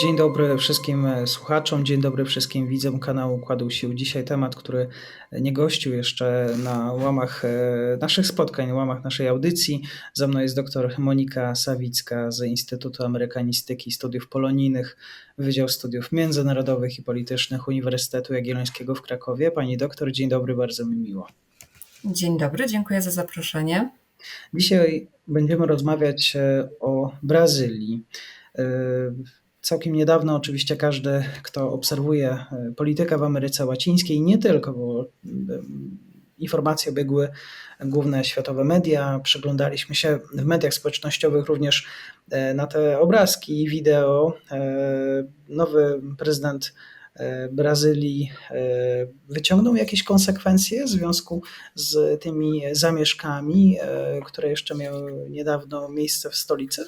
Dzień dobry wszystkim e, słuchaczom, dzień dobry wszystkim widzom kanału Kładł Sił. Dzisiaj temat, który nie gościł jeszcze na łamach e, naszych spotkań, na łamach naszej audycji. Ze mną jest dr Monika Sawicka z Instytutu Amerykanistyki i Studiów Polonijnych, Wydział Studiów Międzynarodowych i Politycznych Uniwersytetu Jagiellońskiego w Krakowie. Pani doktor, dzień dobry, bardzo mi miło. Dzień dobry, dziękuję za zaproszenie. Dzisiaj będziemy rozmawiać e, o Brazylii. Całkiem niedawno oczywiście każdy, kto obserwuje e, politykę w Ameryce Łacińskiej, nie tylko, bo informacje obiegły główne światowe media, przyglądaliśmy się w mediach społecznościowych również e, na te obrazki i wideo. E, nowy prezydent Brazylii wyciągnął jakieś konsekwencje w związku z tymi zamieszkami, które jeszcze miały niedawno miejsce w stolicy?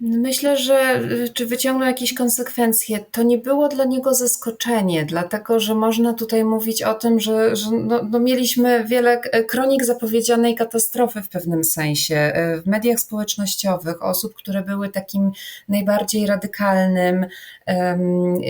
Myślę, że y, czy wyciągnął jakieś konsekwencje, to nie było dla niego zaskoczenie, dlatego że można tutaj mówić o tym, że, że no, no mieliśmy wiele kronik zapowiedzianej katastrofy w pewnym sensie. Y, w mediach społecznościowych osób, które były takim najbardziej radykalnym, um,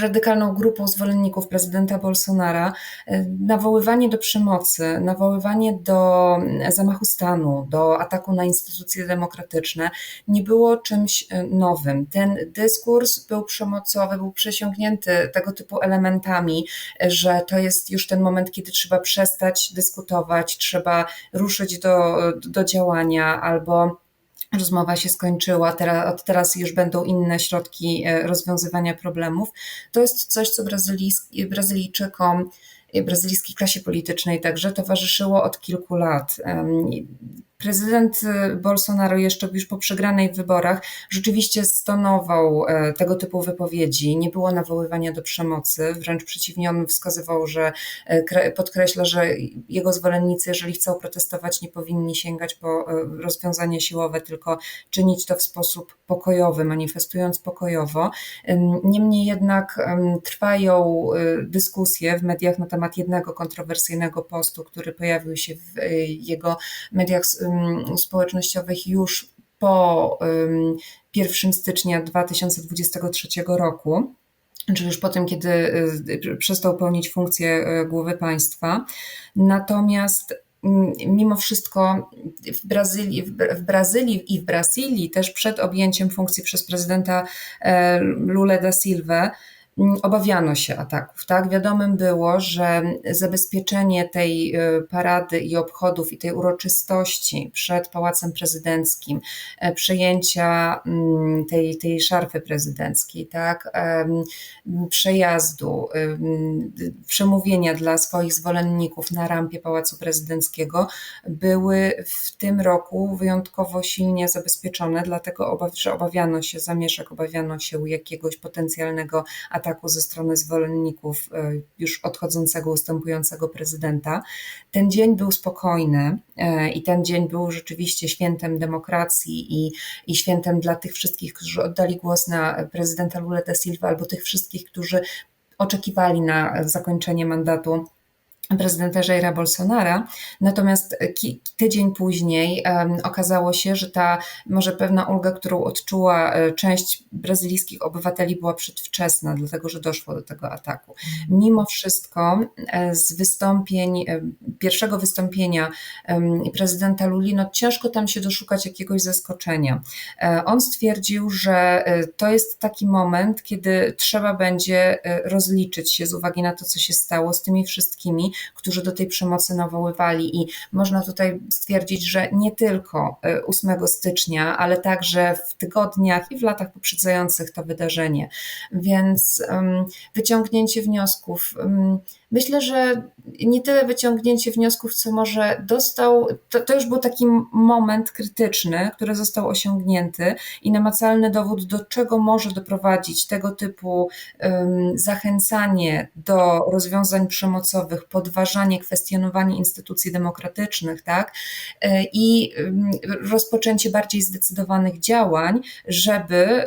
radykalną grupą zwolenników prezydenta Bolsonara, e, nawoływanie do przemocy, nawoływanie do zamachu stanu, do ataku na instytucje demokratyczne nie było czymś e, nowym. Ten dyskurs był przemocowy, był przesiągnięty tego typu elementami, e, że to jest już ten moment, kiedy trzeba przestać dyskutować, trzeba ruszyć do, do działania albo rozmowa się skończyła, teraz, od teraz już będą inne środki e, rozwiązywania problemów. To jest coś, co Brazylijczykom brazylijskiej klasie politycznej także towarzyszyło od kilku lat. Prezydent y, Bolsonaro jeszcze już po przegranej wyborach rzeczywiście stonował e, tego typu wypowiedzi. Nie było nawoływania do przemocy, wręcz przeciwnie, on wskazywał, że e, podkreśla, że jego zwolennicy, jeżeli chcą protestować, nie powinni sięgać po e, rozwiązania siłowe, tylko czynić to w sposób pokojowy, manifestując pokojowo. Niemniej jednak trwają dyskusje w mediach na temat jednego kontrowersyjnego postu, który pojawił się w jego mediach społecznościowych już po 1 stycznia 2023 roku czyli już po tym, kiedy y, przestał pełnić funkcję y, głowy państwa. Natomiast mimo wszystko w Brazylii, w Brazylii i w Brazylii też przed objęciem funkcji przez prezydenta e, Lula da Silva Mm, obawiano się ataków. Tak? Wiadomym było, że zabezpieczenie tej y, parady i obchodów i tej uroczystości przed Pałacem Prezydenckim, e, przejęcia mm, tej, tej szarfy prezydenckiej, tak? przejazdu, przemówienia dla swoich zwolenników na rampie Pałacu Prezydenckiego były w tym roku wyjątkowo silnie zabezpieczone, dlatego że obawiano się zamieszek, obawiano się jakiegoś potencjalnego ataku ataku ze strony zwolenników e, już odchodzącego, ustępującego prezydenta. Ten dzień był spokojny e, i ten dzień był rzeczywiście świętem demokracji i, i świętem dla tych wszystkich, którzy oddali głos na prezydenta Lula da Silva albo tych wszystkich, którzy oczekiwali na zakończenie mandatu prezydenta Jaira Bolsonara. Natomiast tydzień później um, okazało się, że ta może pewna ulga, którą odczuła e, część brazylijskich obywateli była przedwczesna, dlatego że doszło do tego ataku. Mimo wszystko e, z wystąpień, e, pierwszego wystąpienia prezydenta Luli, no ciężko tam się doszukać jakiegoś zaskoczenia. On stwierdził, że to jest taki moment, kiedy trzeba będzie rozliczyć się z uwagi na to, co się stało z tymi wszystkimi, którzy do tej przemocy nawoływali. I można tutaj stwierdzić, że nie tylko 8 e, stycznia, ale także w tygodniach i w latach poprzedzających to wydarzenie. Więc wyciągnięcie wniosków. Myślę, że nie tyle wyciągnięcie wniosków, co może dostał, to, to już był taki moment krytyczny, który został osiągnięty i namacalny dowód, do czego może doprowadzić tego typu um, zachęcanie do rozwiązań przemocowych, podważanie, kwestionowanie instytucji demokratycznych, tak? E, I rozpoczęcie bardziej zdecydowanych działań, żeby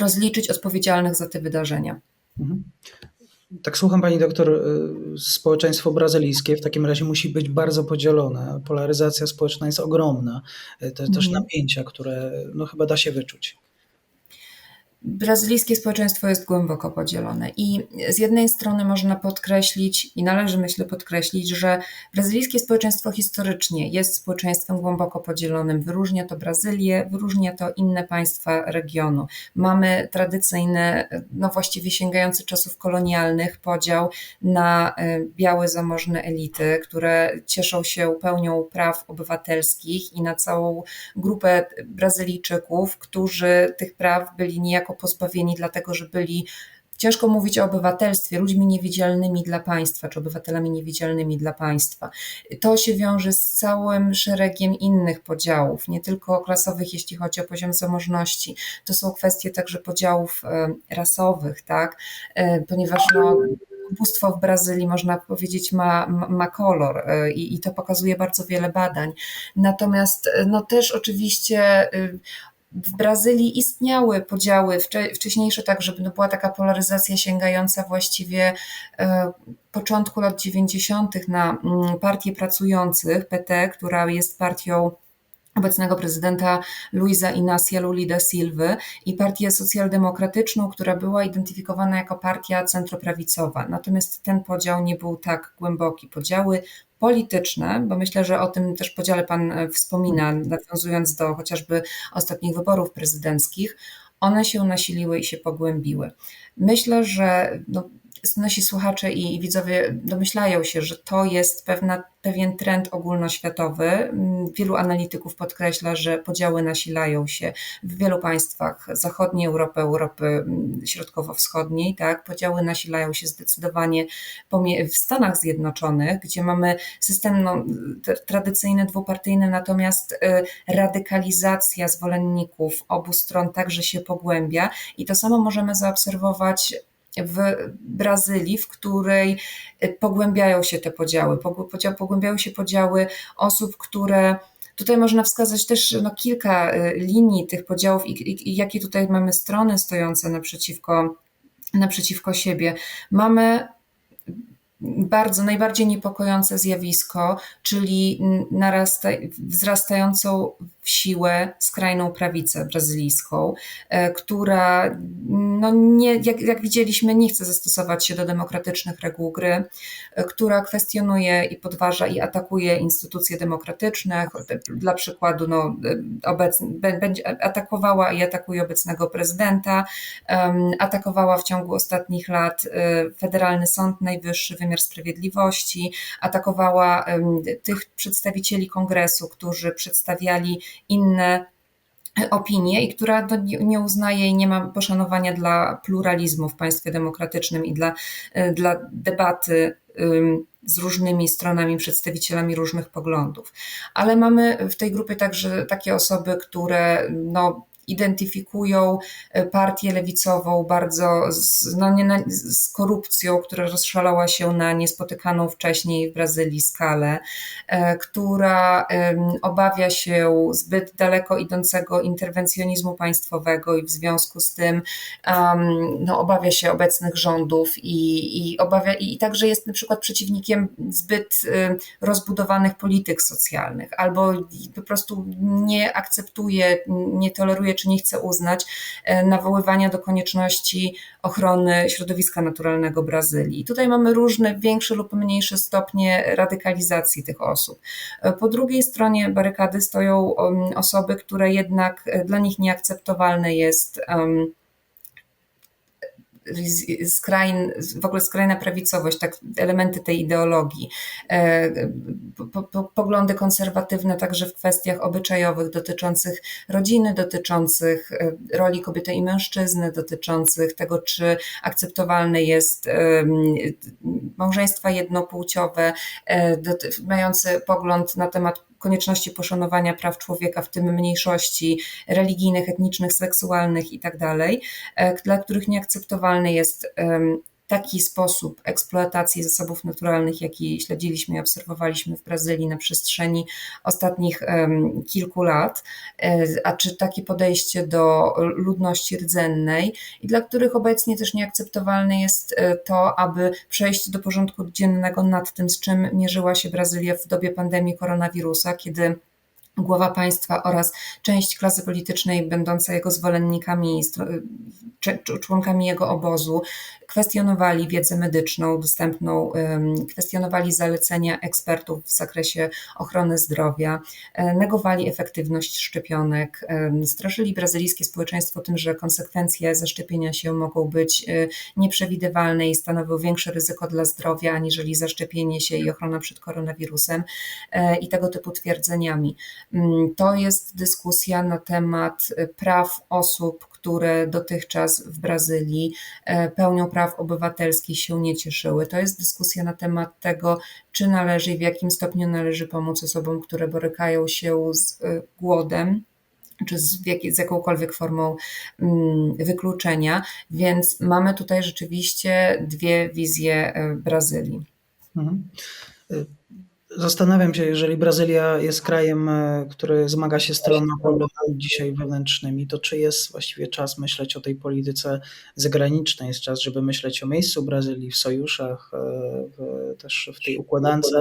rozliczyć odpowiedzialnych za te wydarzenia. Mhm. Tak słucham pani doktor, y, społeczeństwo brazylijskie w takim razie musi być bardzo podzielone. Polaryzacja społeczna jest ogromna. Te też Mhm. napięcia, które no chyba da się wyczuć. Brazylijskie społeczeństwo jest głęboko podzielone i z jednej strony można podkreślić i należy myślę podkreślić, że brazylijskie społeczeństwo historycznie jest społeczeństwem głęboko podzielonym. Wyróżnia to Brazylię, wyróżnia to inne państwa regionu. Mamy tradycyjny, no właściwie sięgający czasów kolonialnych podział na e, białe zamożne elity, które cieszą się pełnią praw obywatelskich i na całą grupę Brazylijczyków, którzy tych praw byli niejako pozbawieni, dlatego że byli Ciężko mówić o obywatelstwie, ludźmi niewidzialnymi dla państwa, czy obywatelami niewidzialnymi dla państwa. To się wiąże z całym szeregiem innych podziałów, nie tylko klasowych, jeśli chodzi o poziom zamożności. To są kwestie także podziałów e, rasowych, tak? E, ponieważ no, ubóstwo w Brazylii, można powiedzieć, ma, ma kolor e, i, i to pokazuje bardzo wiele badań. Natomiast no też oczywiście w Brazylii istniały podziały wcześniejsze, tak, żeby była taka polaryzacja sięgająca właściwie e, początku lat 90. na mm, partię pracujących, PT, która jest partią obecnego prezydenta Luisa Inácia Luli da Silva i partię socjaldemokratyczną, która była identyfikowana jako partia centroprawicowa. Natomiast ten podział nie był tak głęboki. Podziały polityczne, bo myślę, że o tym też podziale Pan e, wspomina, nawiązując do chociażby ostatnich wyborów prezydenckich, one się nasiliły i się pogłębiły. Myślę, że no, nasi słuchacze i widzowie domyślają się, że to jest pewna pewien trend ogólnoświatowy. Mm, wielu analityków podkreśla, że podziały nasilają się w wielu państwach zachodniej Europy, Europy mm, Środkowo-Wschodniej. Tak? Podziały nasilają się zdecydowanie w Stanach Zjednoczonych, gdzie mamy system no, tradycyjny, dwupartyjny, natomiast y, radykalizacja zwolenników obu stron także się pogłębia i to samo możemy zaobserwować w Brazylii, w której y, pogłębiają się te podziały. Pogłębiają się podziały osób, które Tutaj można wskazać też no, kilka y, linii tych podziałów i, i, i jakie tutaj mamy strony stojące naprzeciwko, naprzeciwko siebie. Mamy bardzo, najbardziej niepokojące zjawisko, czyli narasta, wzrastającą w siłę skrajną prawicę brazylijską, e, która, no nie, jak, jak widzieliśmy, nie chce zastosować się do demokratycznych reguł gry, e, która kwestionuje i podważa i atakuje instytucje demokratyczne. Dla przykładu, no, e, obecnie, będzie atakowała i atakuje obecnego prezydenta, atakowała w ciągu ostatnich lat Federalny Sąd Najwyższy, wymiar sprawiedliwości, atakowała tych przedstawicieli kongresu, którzy przedstawiali inne opinie i która nie uznaje i nie ma poszanowania dla pluralizmu w państwie demokratycznym i dla, e, dla debaty z różnymi stronami, przedstawicielami różnych poglądów. Ale mamy w tej grupie także takie osoby, które no, identyfikują e, partię lewicową bardzo z, no nie, z korupcją, która rozszalała się na niespotykaną wcześniej w Brazylii skalę, e, która obawia się zbyt daleko idącego interwencjonizmu państwowego i w związku z tym no, obawia się obecnych rządów i, i obawia i także jest na przykład przeciwnikiem zbyt rozbudowanych polityk socjalnych albo po prostu nie akceptuje, nie toleruje czy nie chce uznać e, nawoływania do konieczności ochrony środowiska naturalnego Brazylii. Tutaj mamy różne większe lub mniejsze stopnie radykalizacji tych osób. E, po drugiej stronie barykady stoją osoby, które jednak e, dla nich nieakceptowalne jest um, skrajn, w ogóle skrajna prawicowość, tak, elementy tej ideologii, e, po, po, poglądy konserwatywne także w kwestiach obyczajowych dotyczących rodziny, dotyczących e, roli kobiety i mężczyzny, dotyczących tego, czy akceptowalne jest małżeństwa jednopłciowe, e, mający pogląd na temat konieczności poszanowania praw człowieka, w tym mniejszości religijnych, etnicznych, seksualnych itd., tak dla których nieakceptowalny jest taki sposób eksploatacji zasobów naturalnych, jaki śledziliśmy i obserwowaliśmy w Brazylii na przestrzeni ostatnich kilku lat, e, a czy takie podejście do ludności rdzennej i dla których obecnie też nieakceptowalne jest e, to, aby przejść do porządku dziennego nad tym, z czym mierzyła się Brazylia w dobie pandemii koronawirusa, kiedy głowa państwa oraz część klasy politycznej będąca jego zwolennikami, członkami jego obozu, kwestionowali wiedzę medyczną dostępną, kwestionowali zalecenia ekspertów w zakresie ochrony zdrowia, e, negowali efektywność szczepionek, straszyli brazylijskie społeczeństwo tym, że konsekwencje zaszczepienia się mogą być e, nieprzewidywalne i stanowią większe ryzyko dla zdrowia aniżeli zaszczepienie się i ochrona przed koronawirusem e, i tego typu twierdzeniami. Mm, to jest dyskusja na temat praw osób, które dotychczas w Brazylii e, pełnią praw obywatelskich się nie cieszyły. To jest dyskusja na temat tego, czy należy i w jakim stopniu należy pomóc osobom, które borykają się z e, głodem czy z, z, jakąkolwiek formą mm, wykluczenia, więc mamy tutaj rzeczywiście dwie wizje e, Brazylii. Mhm. Zastanawiam się, jeżeli Brazylia jest krajem, e, który zmaga się z tyloma problemami dzisiaj wewnętrznymi, to czy jest właściwie czas myśleć o tej polityce zagranicznej? Jest czas, żeby myśleć o miejscu Brazylii w sojuszach, e, w, też w tej układance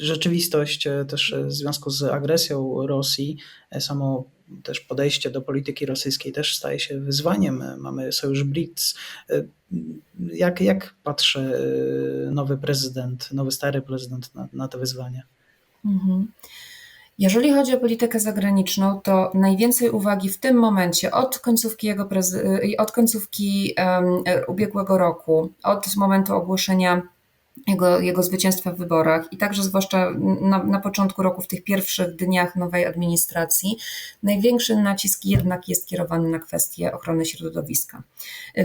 rzeczywistość e, też w związku z agresją Rosji, samo też podejście do polityki rosyjskiej też staje się wyzwaniem. Mamy sojusz BRICS. Jak, jak patrzy y, nowy prezydent, nowy stary prezydent na, na te wyzwania? Mhm. Jeżeli chodzi o politykę zagraniczną, to najwięcej uwagi w tym momencie od końcówki, jego y, od końcówki um, ubiegłego roku, od momentu ogłoszenia jego, jego zwycięstwa w wyborach i także zwłaszcza na, na początku roku, w tych pierwszych dniach nowej administracji, największy nacisk jednak jest kierowany na kwestię ochrony środowiska.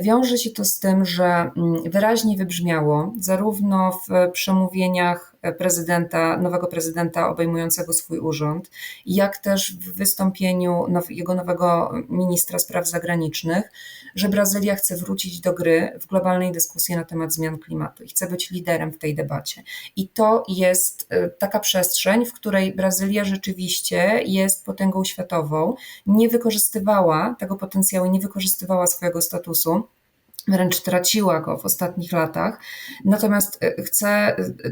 Wiąże się to z tym, że mm, wyraźnie wybrzmiało zarówno w przemówieniach prezydenta, nowego prezydenta obejmującego swój urząd, jak też w wystąpieniu jego nowego ministra spraw zagranicznych, że Brazylia chce wrócić do gry w globalnej dyskusji na temat zmian klimatu i chce być liderem w tej debacie. I to jest e, taka przestrzeń, w której Brazylia rzeczywiście jest potęgą światową, nie wykorzystywała tego potencjału, nie wykorzystywała swojego statusu wręcz traciła go w ostatnich latach. Natomiast e, chcę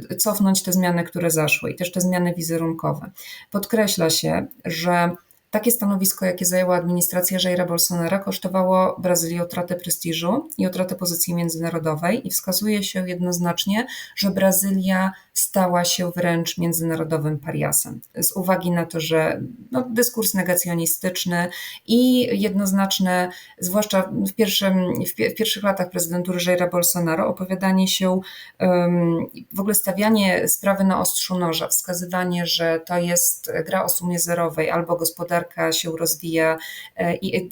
e, cofnąć te zmiany, które zaszły i też te zmiany wizerunkowe. Podkreśla się, że takie stanowisko, jakie zajęła administracja Jaira Bolsonaro, kosztowało Brazylię utratę prestiżu i utratę pozycji międzynarodowej i wskazuje się jednoznacznie, że Brazylia stała się wręcz międzynarodowym pariasem. Z uwagi na to, że no, dyskurs negacjonistyczny i jednoznaczne, zwłaszcza w, pierwszym, w, w pierwszych latach prezydentury Jaira Bolsonaro, opowiadanie się, um, w ogóle stawianie sprawy na ostrzu noża, wskazywanie, że to jest gra o sumie zerowej albo gospodarka się rozwija e, i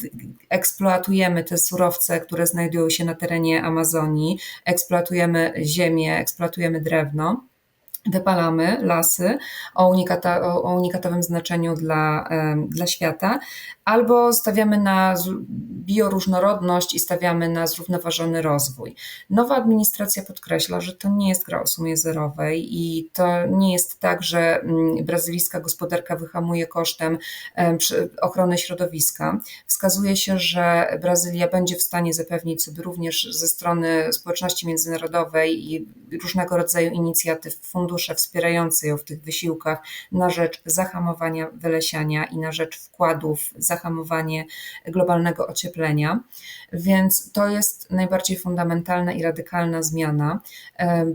eksploatujemy te surowce, które znajdują się na terenie Amazonii, eksploatujemy ziemię, eksploatujemy drewno wypalamy lasy o, unikata, o, unikatowym znaczeniu dla, dla świata, albo stawiamy na bioróżnorodność i stawiamy na zrównoważony rozwój. Nowa administracja podkreśla, że to nie jest gra o sumie zerowej i to nie jest tak, że mm, brazylijska gospodarka wyhamuje kosztem ochrony środowiska. Wskazuje się, że Brazylia będzie w stanie zapewnić sobie również ze strony społeczności międzynarodowej i różnego rodzaju inicjatyw, fundusze wspierające ją w tych wysiłkach na rzecz zahamowania wylesiania i na rzecz wkładów zahamowanie globalnego ocieplenia. Więc to jest najbardziej fundamentalna i radykalna zmiana.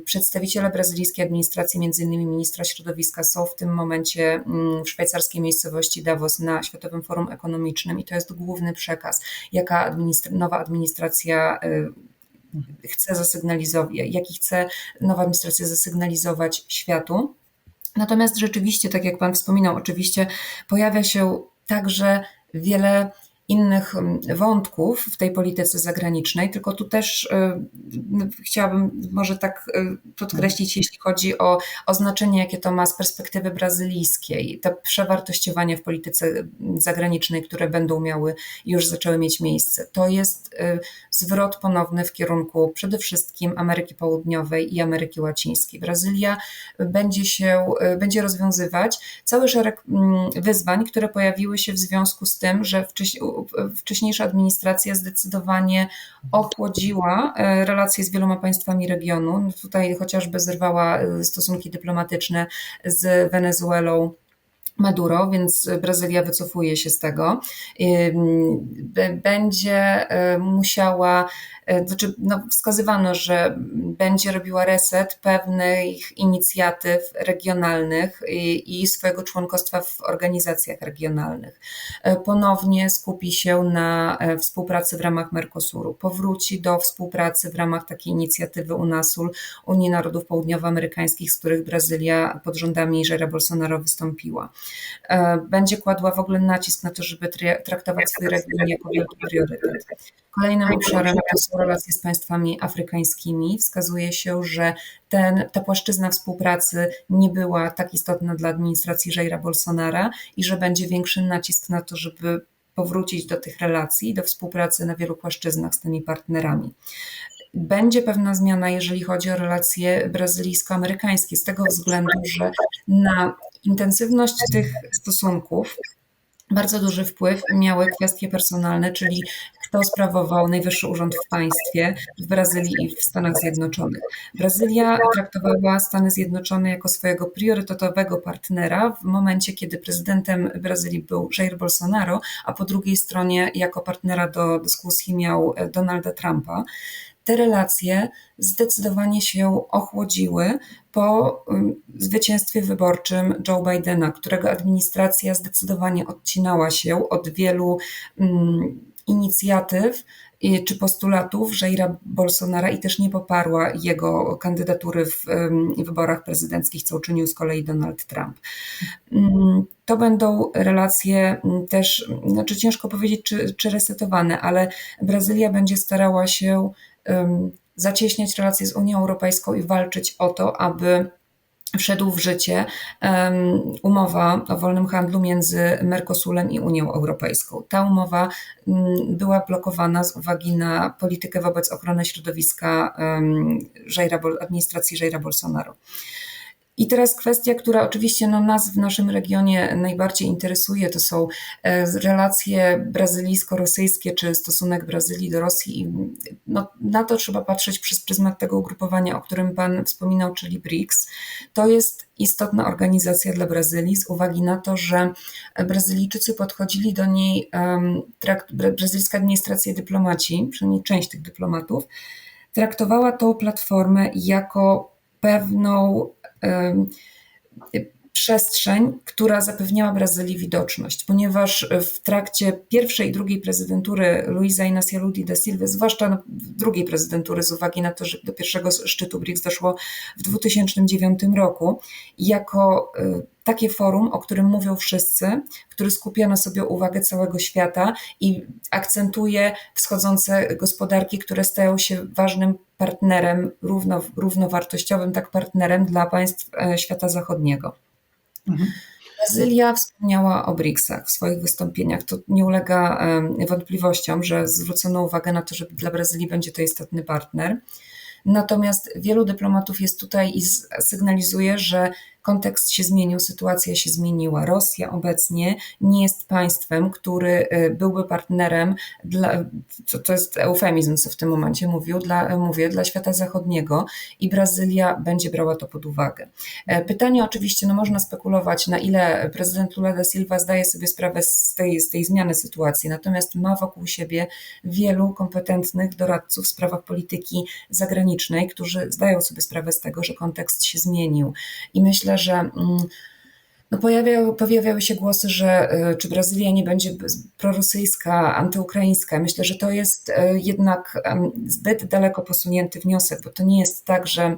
Przedstawiciele brazylijskiej administracji, innymi ministra środowiska, są w tym momencie mm, w szwajcarskiej miejscowości Davos na Światowym Forum Ekonomicznym i to jest główny przekaz, jaka administra nowa administracja y, chce zasygnalizować, jaki chce nowa administracja zasygnalizować światu. Natomiast rzeczywiście, tak jak Pan wspominał, oczywiście pojawia się także wiele innych wątków w tej polityce zagranicznej, tylko tu też chciałabym może tak podkreślić, jeśli chodzi o, o znaczenie, jakie to ma z perspektywy brazylijskiej, te przewartościowania w polityce zagranicznej, które będą miały, już zaczęły mieć miejsce. To jest zwrot ponowny w kierunku przede wszystkim Ameryki Południowej i Ameryki Łacińskiej. Brazylia będzie się, będzie rozwiązywać cały szereg mm, wyzwań, które pojawiły się w związku z tym, że wcześniejsza administracja zdecydowanie ochłodziła e, relacje z wieloma państwami regionu. No tutaj chociażby zerwała e, stosunki dyplomatyczne z Wenezuelą Maduro, więc Brazylia wycofuje się z tego. Będzie e, musiała E, znaczy no, wskazywano, że będzie robiła reset pewnych inicjatyw regionalnych i, swojego członkostwa w organizacjach regionalnych. E, ponownie skupi się na współpracy w ramach Mercosuru, powróci do współpracy w ramach takiej inicjatywy UNASUL, Unii Narodów Południowoamerykańskich, z których Brazylia pod rządami Jaira Bolsonaro wystąpiła. Będzie kładła w ogóle nacisk na to, żeby traktować swój region jako wielki priorytet. Kolejnym obszarem to są relacje z państwami afrykańskimi. Wskazuje się, że ten, ta płaszczyzna współpracy nie była tak istotna dla administracji Jaira Bolsonara i że będzie większy nacisk na to, żeby powrócić do tych relacji, do współpracy na wielu płaszczyznach z tymi partnerami. Będzie pewna zmiana, jeżeli chodzi o relacje brazylijsko-amerykańskie, z tego względu, że na intensywność tych stosunków bardzo duży wpływ miały kwestie personalne, czyli kto sprawował najwyższy urząd w państwie w Brazylii i w Stanach Zjednoczonych. Brazylia traktowała Stany Zjednoczone jako swojego priorytetowego partnera w momencie, kiedy prezydentem Brazylii był Jair Bolsonaro, a po drugiej stronie jako partnera do dyskusji miał Donalda Trumpa te relacje zdecydowanie się ochłodziły po zwycięstwie wyborczym Joe Bidena, którego administracja zdecydowanie odcinała się od wielu inicjatyw czy postulatów Jaira Bolsonara i też nie poparła jego kandydatury w wyborach prezydenckich, co uczynił z kolei Donald Trump. To będą relacje też, znaczy ciężko powiedzieć, czy, czy resetowane, ale Brazylia będzie starała się zacieśniać relacje z Unią Europejską i walczyć o to, aby wszedł w życie umowa o wolnym handlu między Mercosurem i Unią Europejską. Ta umowa była blokowana z uwagi na politykę wobec ochrony środowiska administracji Jaira Bolsonaro. I teraz kwestia, która oczywiście no, nas w naszym regionie najbardziej interesuje, to są e, relacje brazylijsko-rosyjskie, czy stosunek Brazylii do Rosji. No, na to trzeba patrzeć przez pryzmat tego ugrupowania, o którym Pan wspominał, czyli BRICS. To jest istotna organizacja dla Brazylii z uwagi na to, że Brazylijczycy podchodzili do niej, trakt, brazylijska administracja dyplomaci, przynajmniej część tych dyplomatów, traktowała tą platformę jako pewną przestrzeń, która zapewniała Brazylii widoczność, ponieważ w trakcie pierwszej i drugiej prezydentury Luisa Inácia Lula da Silva, zwłaszcza drugiej prezydentury z uwagi na to, że do pierwszego szczytu BRICS doszło w 2009 roku, jako y, takie forum, o którym mówią wszyscy, który skupia na sobie uwagę całego świata i akcentuje wschodzące gospodarki, które stają się ważnym partnerem, równo, równowartościowym tak partnerem dla państw e, świata zachodniego. Mhm. Brazylia wspomniała o BRICS-ach w swoich wystąpieniach. To nie ulega wątpliwościom, że zwrócono uwagę na to, że dla Brazylii będzie to istotny partner. Natomiast wielu dyplomatów jest tutaj i sygnalizuje, że kontekst się zmienił, sytuacja się zmieniła. Rosja obecnie nie jest państwem, który y, byłby partnerem dla, to, to jest eufemizm, co w tym momencie mówił, dla, mówię, dla świata zachodniego i Brazylia będzie brała to pod uwagę. E, pytanie oczywiście, no można spekulować, na ile prezydent Lula da Silva zdaje sobie sprawę z tej, z tej zmiany sytuacji, natomiast ma wokół siebie wielu kompetentnych doradców w sprawach polityki zagranicznej, którzy zdają sobie sprawę z tego, że kontekst się zmienił. I myślę, że mm, no pojawiały, pojawiały się głosy, że y, czy Brazylia nie będzie prorosyjska, antyukraińska. Myślę, że to jest y, jednak zbyt daleko posunięty wniosek, bo to nie jest tak, że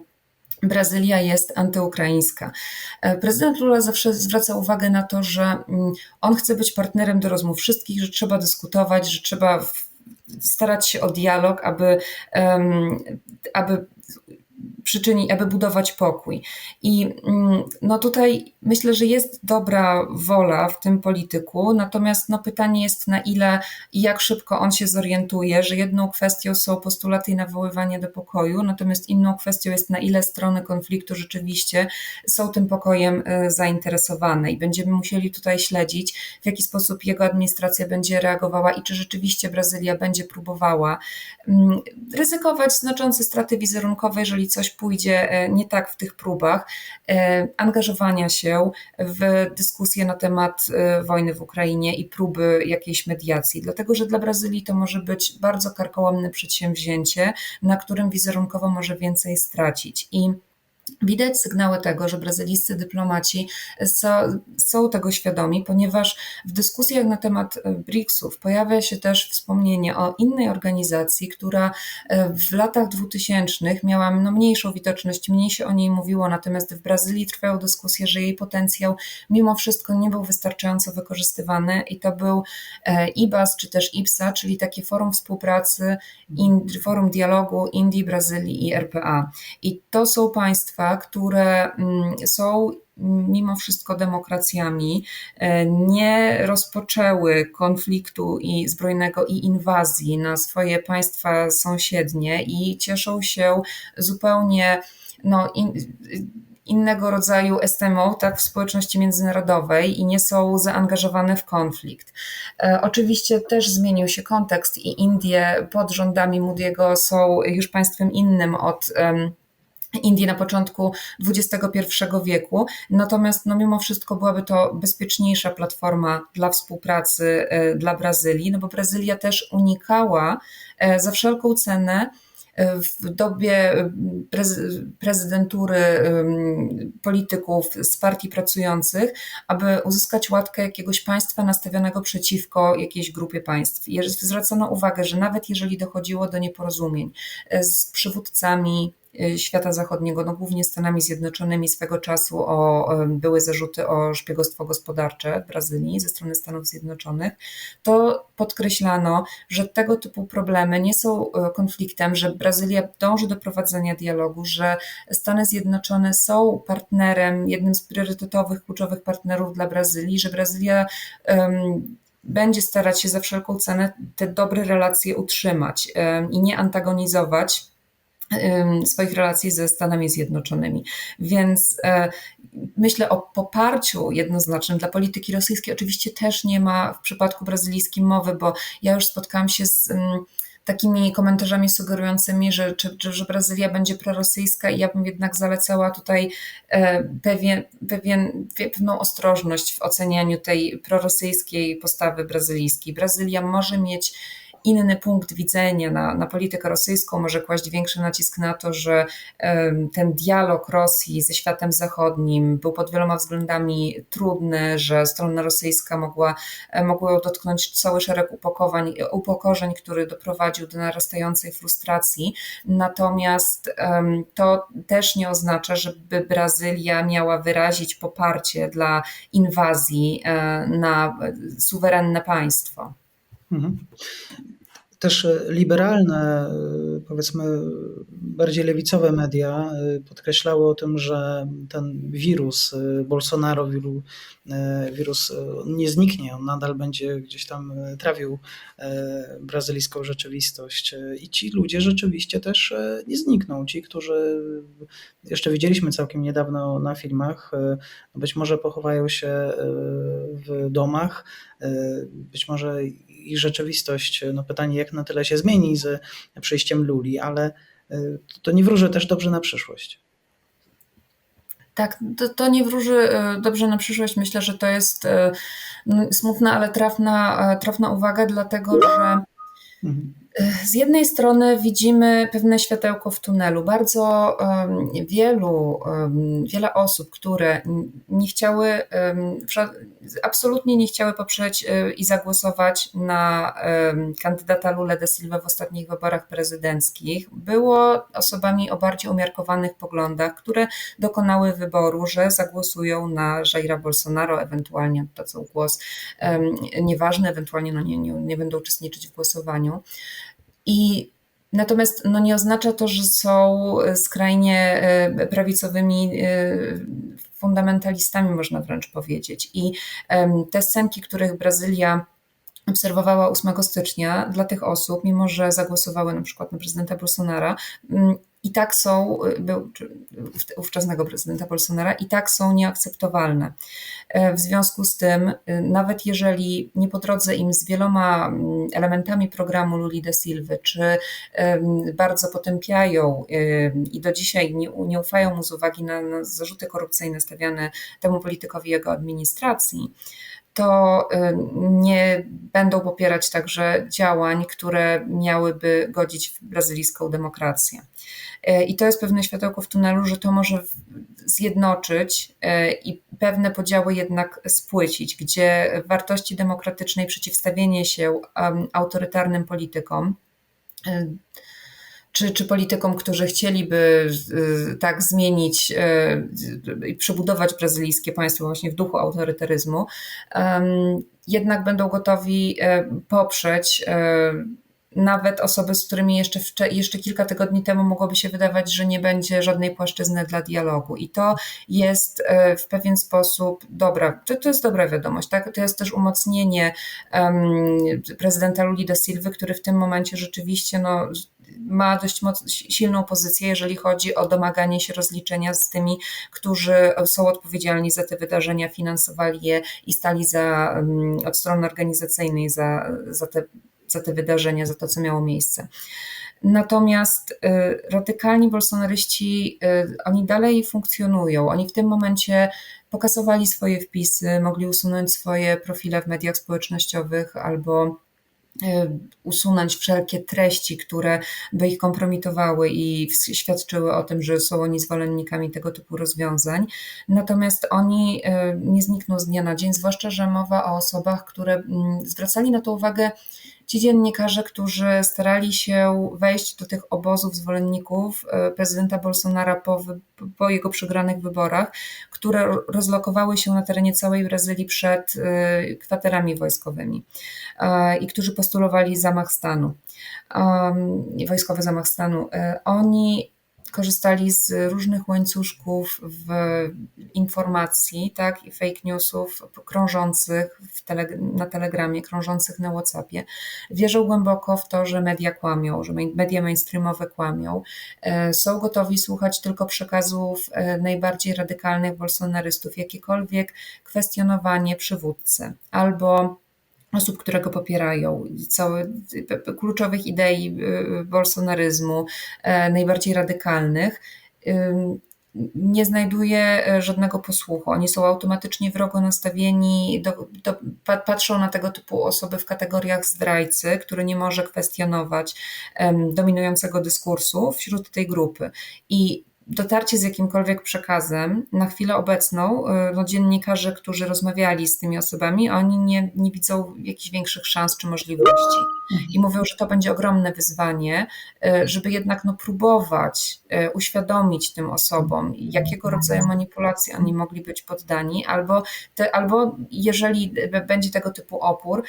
Brazylia jest antyukraińska. E, prezydent Lula zawsze zwraca uwagę na to, że mm, on chce być partnerem do rozmów wszystkich, że trzeba dyskutować, że trzeba starać się o dialog, aby, aby przyczyni, aby budować pokój. I mm, no tutaj myślę, że jest dobra wola w tym polityku, natomiast no pytanie jest na ile i jak szybko on się zorientuje, że jedną kwestią są postulaty i nawoływanie do pokoju, natomiast inną kwestią jest na ile strony konfliktu rzeczywiście są tym pokojem y, zainteresowane i będziemy musieli tutaj śledzić, w jaki sposób jego administracja będzie reagowała i czy rzeczywiście Brazylia będzie próbowała mm, ryzykować znaczące straty wizerunkowe, jeżeli coś pójdzie e, nie tak w tych próbach, e, angażowania się w dyskusję na temat e, wojny w Ukrainie i próby jakiejś mediacji, dlatego że dla Brazylii to może być bardzo karkołomne przedsięwzięcie, na którym wizerunkowo może więcej stracić. I Widać sygnały tego, że brazylijscy dyplomaci są tego świadomi, ponieważ w dyskusjach na temat e, BRICS-ów pojawia się też wspomnienie o innej organizacji, która e, w latach 2000 miała no, mniejszą widoczność, mniej się o niej mówiło, natomiast w Brazylii trwają dyskusje, że jej potencjał mimo wszystko nie był wystarczająco wykorzystywany i to był e, IBAS czy też IPSA, czyli takie forum współpracy, forum dialogu Indii, Brazylii i RPA. I to są państwa, państwa, które mm, są mimo wszystko demokracjami, e, nie rozpoczęły konfliktu i zbrojnego i inwazji na swoje państwa sąsiednie i cieszą się zupełnie no, in, innego rodzaju estemą tak, w społeczności międzynarodowej i nie są zaangażowane w konflikt. E, oczywiście też zmienił się kontekst i Indie pod rządami Moody'ego są już państwem innym od Indii na początku XXI wieku. Natomiast no, mimo wszystko byłaby to bezpieczniejsza platforma dla współpracy e, dla Brazylii, no bo Brazylia też unikała e, za wszelką cenę e, w dobie prezydentury polityków z partii pracujących, aby uzyskać łatkę jakiegoś państwa nastawionego przeciwko jakiejś grupie państw. Zwracono uwagę, że nawet jeżeli dochodziło do nieporozumień z przywódcami świata zachodniego, no głównie Stanami Zjednoczonymi swego czasu o, były zarzuty o szpiegostwo gospodarcze w Brazylii ze strony Stanów Zjednoczonych, to podkreślano, że tego typu problemy nie są e, konfliktem, że Brazylia dąży do prowadzenia dialogu, że Stany Zjednoczone są partnerem, jednym z priorytetowych, kluczowych partnerów dla Brazylii, że Brazylia um, będzie starać się za wszelką cenę te dobre relacje utrzymać um, i nie antagonizować swoich relacji ze Stanami Zjednoczonymi. Więc e, myślę o poparciu jednoznacznym dla polityki rosyjskiej. Oczywiście też nie ma w przypadku brazylijskim mowy, bo ja już spotkałam się z takimi komentarzami sugerującymi, że, że, że Brazylia będzie prorosyjska i ja bym jednak zalecała tutaj e, pewien, pewien, pewną ostrożność w ocenianiu tej prorosyjskiej postawy brazylijskiej. Brazylia może mieć inny punkt widzenia na, na politykę rosyjską, może kłaść większy nacisk na to, że ten dialog Rosji ze światem zachodnim był pod wieloma względami trudny, że strona rosyjska mogła, e, mogło ją dotknąć cały szereg upokowań, upokorzeń, który doprowadził do narastającej frustracji. Natomiast to też nie oznacza, żeby Brazylia miała wyrazić poparcie dla inwazji e, na suwerenne państwo. Mhm. Też e, liberalne, e, powiedzmy, bardziej lewicowe media e, podkreślały o tym, że ten wirus Bolsonaro, wirus nie zniknie, on nadal będzie gdzieś tam trawił brazylijską rzeczywistość. I ci ludzie rzeczywiście też nie znikną. Ci, którzy jeszcze widzieliśmy całkiem niedawno na filmach, być może pochowają się w domach, być może ich rzeczywistość, no pytanie jak na tyle się zmieni z przyjściem Luli, ale y, to nie wróży też dobrze na przyszłość. Tak, to, to, nie wróży y, dobrze na przyszłość. Myślę, że to jest y, no, smutna, ale trafna, trafna uwaga, dlatego że mhm. Z jednej strony widzimy pewne światełko w tunelu. Bardzo wielu, wiele osób, które nie chciały, absolutnie nie chciały poprzeć y, i zagłosować na kandydata Lula de Silva w ostatnich wyborach prezydenckich, było osobami o bardziej umiarkowanych poglądach, które dokonały wyboru, że zagłosują na Jaira Bolsonaro, ewentualnie dadzą głos nieważny, ewentualnie no nie, nie, nie będą uczestniczyć w głosowaniu. I Natomiast no nie oznacza to, że są skrajnie e, prawicowymi e, fundamentalistami, można wręcz powiedzieć. I te scenki, których Brazylia obserwowała 8 stycznia dla tych osób, mimo że zagłosowały na przykład na prezydenta Bolsonara, i tak są, y, był, ówczesnego prezydenta Bolsonara, i tak są nieakceptowalne. E, w związku z tym, y, nawet jeżeli nie po drodze im z wieloma mm, elementami programu Luli de Silva, czy bardzo potępiają y, i do dzisiaj nie, nie ufają mu z uwagi na, na zarzuty korupcyjne stawiane temu politykowi jego administracji, to nie będą popierać także działań, które miałyby godzić w brazylijską demokrację. E, I to jest pewne światełko w tunelu, że to może zjednoczyć e, i pewne podziały jednak spłycić, gdzie wartości demokratycznej przeciwstawienie się autorytarnym politykom czy, czy politykom, którzy chcieliby tak zmienić i przebudować brazylijskie państwo właśnie w duchu autorytaryzmu, jednak będą gotowi poprzeć nawet osoby, z którymi jeszcze, jeszcze kilka tygodni temu mogłoby się wydawać, że nie będzie żadnej płaszczyzny dla dialogu. I to jest e, w pewien sposób dobra, to, to jest dobra wiadomość, tak? To jest też umocnienie um, prezydenta Luli da Silva, który w tym momencie rzeczywiście no, ma dość moc, silną pozycję, jeżeli chodzi o domaganie się rozliczenia z tymi, którzy są odpowiedzialni za te wydarzenia, finansowali je i stali za, od strony organizacyjnej za, za te za te wydarzenia, za to, co miało miejsce. Natomiast y, radykalni bolsonaryści, y, oni dalej funkcjonują. Oni w tym momencie pokasowali swoje wpisy, mogli usunąć swoje profile w mediach społecznościowych albo usunąć wszelkie treści, które by ich kompromitowały i świadczyły o tym, że są oni zwolennikami tego typu rozwiązań. Natomiast oni nie znikną z dnia na dzień, zwłaszcza, że mowa o osobach, które mm, zwracali na to uwagę ci dziennikarze, którzy starali się wejść do tych obozów zwolenników e, prezydenta Bolsonara po, po jego przegranych wyborach, które rozlokowały się na terenie całej Brazylii przed e, kwaterami wojskowymi e, i którzy postulowali zamach stanu, wojskowy zamach stanu. Oni korzystali z różnych łańcuszków w informacji, tak, i fake newsów krążących tele, na Telegramie, krążących na WhatsAppie. Wierzą głęboko w to, że media kłamią, że media mainstreamowe kłamią. E, są gotowi słuchać tylko przekazów e, najbardziej radykalnych bolsonarystów, jakiekolwiek kwestionowanie przywódcy albo osób, które go popierają, kluczowych idei y, bolsonaryzmu, e, najbardziej radykalnych, nie znajduje e, żadnego posłuchu. Oni są automatycznie wrogo nastawieni, do, do, patrzą na tego typu osoby w kategoriach zdrajcy, który nie może kwestionować um, dominującego dyskursu wśród tej grupy. I dotarcie z jakimkolwiek przekazem, na chwilę obecną y, no, dziennikarze, którzy rozmawiali z tymi osobami, oni nie, nie widzą jakichś większych szans czy możliwości. I mówią, że to będzie ogromne wyzwanie, y, żeby jednak no, próbować y, uświadomić tym osobom, jakiego rodzaju manipulacji oni mogli być poddani, albo, te, albo jeżeli będzie tego typu opór,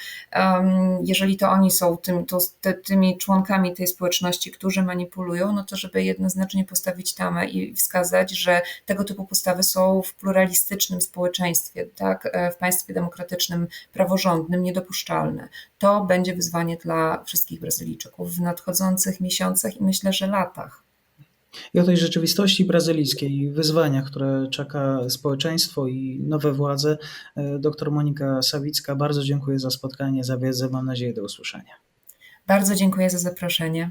jeżeli to oni są tym, to, te, tymi członkami tej społeczności, którzy manipulują, no to żeby jednoznacznie postawić tamę i wskazać, że tego typu postawy są w pluralistycznym społeczeństwie, tak, e, w państwie demokratycznym, praworządnym niedopuszczalne. To będzie wyzwanie dla wszystkich Brazylijczyków w nadchodzących miesiącach i myślę, że latach. I o tej rzeczywistości brazylijskiej, wyzwaniach, które czeka społeczeństwo i nowe władze, e, dr Monika Sawicka, bardzo dziękuję za spotkanie, za wiedzę. Mam nadzieję do usłyszenia. Bardzo dziękuję za zaproszenie.